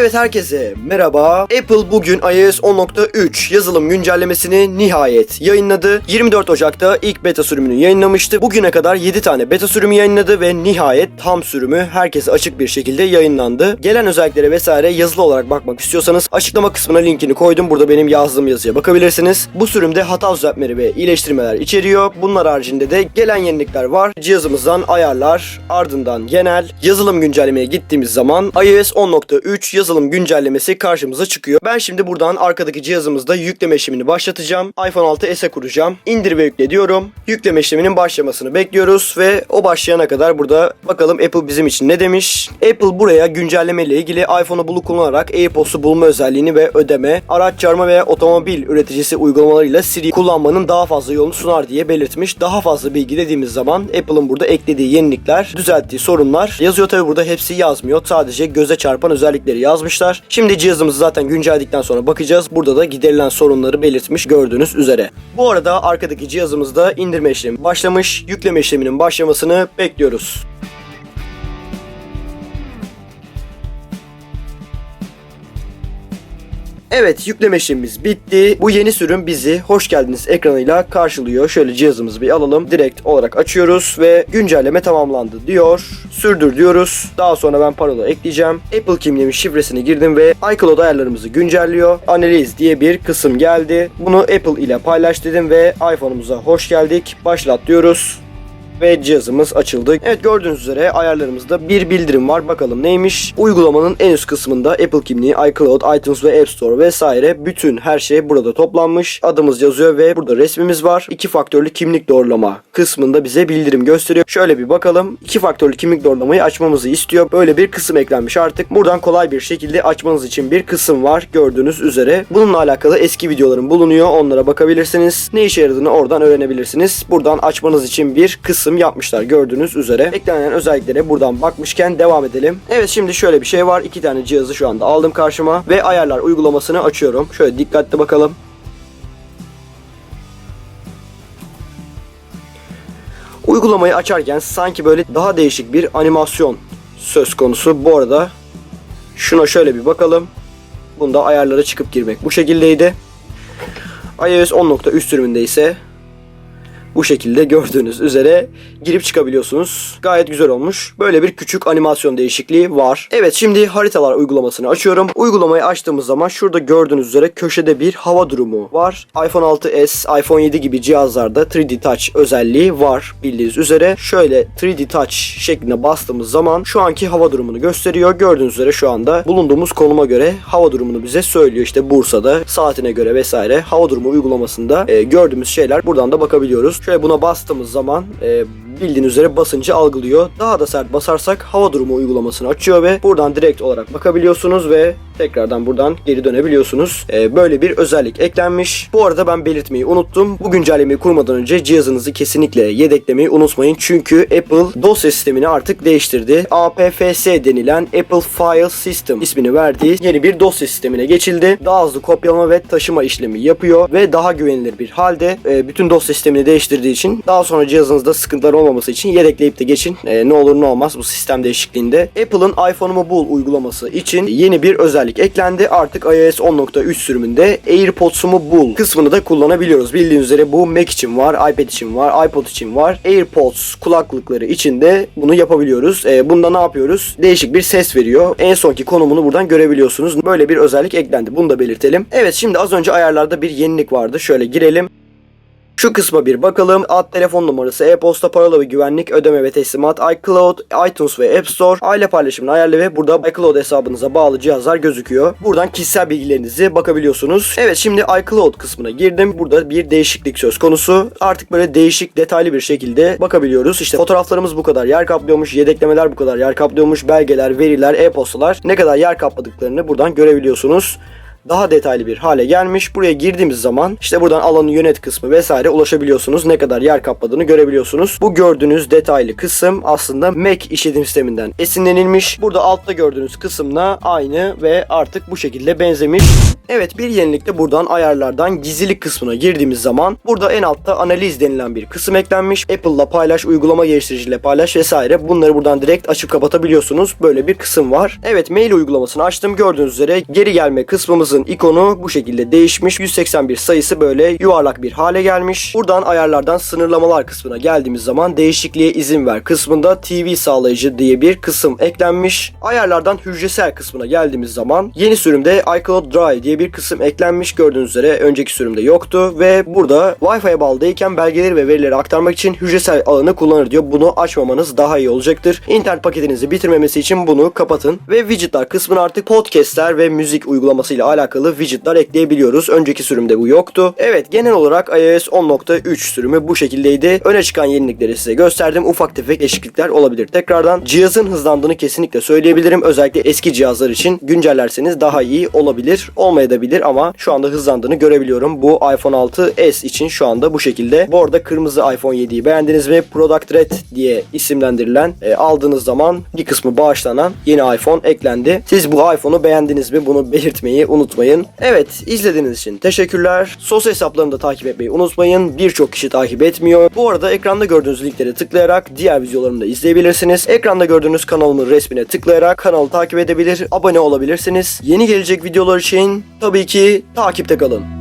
Evet herkese merhaba. Apple bugün iOS 10.3 yazılım güncellemesini nihayet yayınladı. 24 Ocak'ta ilk beta sürümünü yayınlamıştı. Bugüne kadar 7 tane beta sürümü yayınladı ve nihayet tam sürümü herkese açık bir şekilde yayınlandı. Gelen özelliklere vesaire yazılı olarak bakmak istiyorsanız açıklama kısmına linkini koydum. Burada benim yazdığım yazıya bakabilirsiniz. Bu sürümde hata düzeltmeleri ve iyileştirmeler içeriyor. Bunlar haricinde de gelen yenilikler var. Cihazımızdan ayarlar, ardından genel, yazılım güncellemeye gittiğimiz zaman iOS 10.3 yazılım güncellemesi karşımıza çıkıyor. Ben şimdi buradan arkadaki cihazımızda yükleme işlemini başlatacağım. iPhone 6s'e kuracağım. İndir ve yükle diyorum. Yükleme işleminin başlamasını bekliyoruz ve o başlayana kadar burada bakalım Apple bizim için ne demiş. Apple buraya güncelleme ile ilgili iPhone'u bulu kullanarak AirPods'u bulma özelliğini ve ödeme, araç çağırma ve otomobil üreticisi uygulamalarıyla Siri kullanmanın daha fazla yolunu sunar diye belirtmiş. Daha fazla bilgi dediğimiz zaman Apple'ın burada eklediği yenilikler, düzelttiği sorunlar yazıyor. Tabi burada hepsi yazmıyor. Sadece göze çarpan özellikleri yazmışlar. Şimdi cihazımızı zaten güncelledikten sonra bakacağız. Burada da giderilen sorunları belirtmiş gördüğünüz üzere. Bu arada arkadaki cihazımızda indirme işlemi başlamış. Yükleme işleminin başlamasını bekliyoruz. Evet yükleme işlemimiz bitti. Bu yeni sürüm bizi hoş geldiniz ekranıyla karşılıyor. Şöyle cihazımızı bir alalım. Direkt olarak açıyoruz ve güncelleme tamamlandı diyor. Sürdür diyoruz. Daha sonra ben parola ekleyeceğim. Apple kimliğimin şifresini girdim ve iCloud ayarlarımızı güncelliyor. Analiz diye bir kısım geldi. Bunu Apple ile paylaş dedim ve iPhone'umuza hoş geldik. Başlat diyoruz ve cihazımız açıldı. Evet gördüğünüz üzere ayarlarımızda bir bildirim var. Bakalım neymiş? Uygulamanın en üst kısmında Apple kimliği, iCloud, iTunes ve App Store vesaire bütün her şey burada toplanmış. Adımız yazıyor ve burada resmimiz var. İki faktörlü kimlik doğrulama kısmında bize bildirim gösteriyor. Şöyle bir bakalım. İki faktörlü kimlik doğrulamayı açmamızı istiyor. Böyle bir kısım eklenmiş artık. Buradan kolay bir şekilde açmanız için bir kısım var gördüğünüz üzere. Bununla alakalı eski videolarım bulunuyor. Onlara bakabilirsiniz. Ne işe yaradığını oradan öğrenebilirsiniz. Buradan açmanız için bir kısım yapmışlar gördüğünüz üzere. Eklenen özelliklere buradan bakmışken devam edelim. Evet şimdi şöyle bir şey var. İki tane cihazı şu anda aldım karşıma ve ayarlar uygulamasını açıyorum. Şöyle dikkatli bakalım. Uygulamayı açarken sanki böyle daha değişik bir animasyon söz konusu. Bu arada şuna şöyle bir bakalım. Bunda ayarlara çıkıp girmek bu şekildeydi. iOS 10.3 sürümünde ise bu şekilde gördüğünüz üzere girip çıkabiliyorsunuz. Gayet güzel olmuş. Böyle bir küçük animasyon değişikliği var. Evet şimdi haritalar uygulamasını açıyorum. Uygulamayı açtığımız zaman şurada gördüğünüz üzere köşede bir hava durumu var. iPhone 6s, iPhone 7 gibi cihazlarda 3D Touch özelliği var bildiğiniz üzere. Şöyle 3D Touch şeklinde bastığımız zaman şu anki hava durumunu gösteriyor. Gördüğünüz üzere şu anda bulunduğumuz konuma göre hava durumunu bize söylüyor. İşte Bursa'da saatine göre vesaire hava durumu uygulamasında e, gördüğümüz şeyler buradan da bakabiliyoruz. Şöyle buna bastığımız zaman e, bildiğiniz üzere basıncı algılıyor. Daha da sert basarsak hava durumu uygulamasını açıyor ve buradan direkt olarak bakabiliyorsunuz ve tekrardan buradan geri dönebiliyorsunuz. Ee, böyle bir özellik eklenmiş. Bu arada ben belirtmeyi unuttum. Bu güncellemeyi kurmadan önce cihazınızı kesinlikle yedeklemeyi unutmayın. Çünkü Apple dosya sistemini artık değiştirdi. APFS denilen Apple File System ismini verdiği yeni bir dosya sistemine geçildi. Daha hızlı kopyalama ve taşıma işlemi yapıyor ve daha güvenilir bir halde e, bütün dosya sistemini değiştirdiği için daha sonra cihazınızda sıkıntılar olmaması için yedekleyip de geçin. E, ne olur ne olmaz bu sistem değişikliğinde. Apple'ın iPhone'umu bul uygulaması için yeni bir özellik eklendi. Artık iOS 10.3 sürümünde AirPods'umu bul kısmını da kullanabiliyoruz. Bildiğiniz üzere bu Mac için var, iPad için var, iPod için var. AirPods kulaklıkları için de bunu yapabiliyoruz. E, bunda ne yapıyoruz? Değişik bir ses veriyor. En sonki konumunu buradan görebiliyorsunuz. Böyle bir özellik eklendi. Bunu da belirtelim. Evet şimdi az önce ayarlarda bir yenilik vardı. Şöyle girelim. Şu kısma bir bakalım. Ad telefon numarası, e-posta, parola ve güvenlik, ödeme ve teslimat, iCloud, iTunes ve App Store, aile paylaşımını ayarla ve burada iCloud hesabınıza bağlı cihazlar gözüküyor. Buradan kişisel bilgilerinizi bakabiliyorsunuz. Evet şimdi iCloud kısmına girdim. Burada bir değişiklik söz konusu. Artık böyle değişik detaylı bir şekilde bakabiliyoruz. İşte fotoğraflarımız bu kadar yer kaplıyormuş, yedeklemeler bu kadar yer kaplıyormuş, belgeler, veriler, e-postalar ne kadar yer kapladıklarını buradan görebiliyorsunuz daha detaylı bir hale gelmiş. Buraya girdiğimiz zaman işte buradan alanı yönet kısmı vesaire ulaşabiliyorsunuz. Ne kadar yer kapladığını görebiliyorsunuz. Bu gördüğünüz detaylı kısım aslında Mac işletim sisteminden esinlenilmiş. Burada altta gördüğünüz kısımla aynı ve artık bu şekilde benzemiş. Evet bir yenilik de buradan ayarlardan gizlilik kısmına girdiğimiz zaman burada en altta analiz denilen bir kısım eklenmiş. Apple'la paylaş, uygulama geliştiriciyle paylaş vesaire. Bunları buradan direkt açıp kapatabiliyorsunuz. Böyle bir kısım var. Evet mail uygulamasını açtım. Gördüğünüz üzere geri gelme kısmımızın ikonu bu şekilde değişmiş. 181 sayısı böyle yuvarlak bir hale gelmiş. Buradan ayarlardan sınırlamalar kısmına geldiğimiz zaman değişikliğe izin ver kısmında TV sağlayıcı diye bir kısım eklenmiş. Ayarlardan hücresel kısmına geldiğimiz zaman yeni sürümde iCloud Drive diye bir kısım eklenmiş. Gördüğünüz üzere önceki sürümde yoktu ve burada Wi-Fi'ye bağlı değilken belgeleri ve verileri aktarmak için hücresel ağını kullanır diyor. Bunu açmamanız daha iyi olacaktır. İnternet paketinizi bitirmemesi için bunu kapatın ve widgetler kısmına artık podcastler ve müzik uygulamasıyla alakalı widgetler ekleyebiliyoruz. Önceki sürümde bu yoktu. Evet genel olarak iOS 10.3 sürümü bu şekildeydi. Öne çıkan yenilikleri size gösterdim. Ufak tefek değişiklikler olabilir. Tekrardan cihazın hızlandığını kesinlikle söyleyebilirim. Özellikle eski cihazlar için güncellerseniz daha iyi olabilir. Olmayabilir ama şu anda hızlandığını görebiliyorum. Bu iPhone 6s için şu anda bu şekilde. Bu arada kırmızı iPhone 7'yi beğendiniz mi? Product Red diye isimlendirilen e, aldığınız zaman bir kısmı bağışlanan yeni iPhone eklendi. Siz bu iPhone'u beğendiniz mi? Bunu belirtmeyi unutmayın. Evet izlediğiniz için teşekkürler. Sosyal hesaplarını da takip etmeyi unutmayın. Birçok kişi takip etmiyor. Bu arada ekranda gördüğünüz linklere tıklayarak diğer videolarımı da izleyebilirsiniz. Ekranda gördüğünüz kanalımın resmine tıklayarak kanalı takip edebilir, abone olabilirsiniz. Yeni gelecek videolar için tabii ki takipte kalın.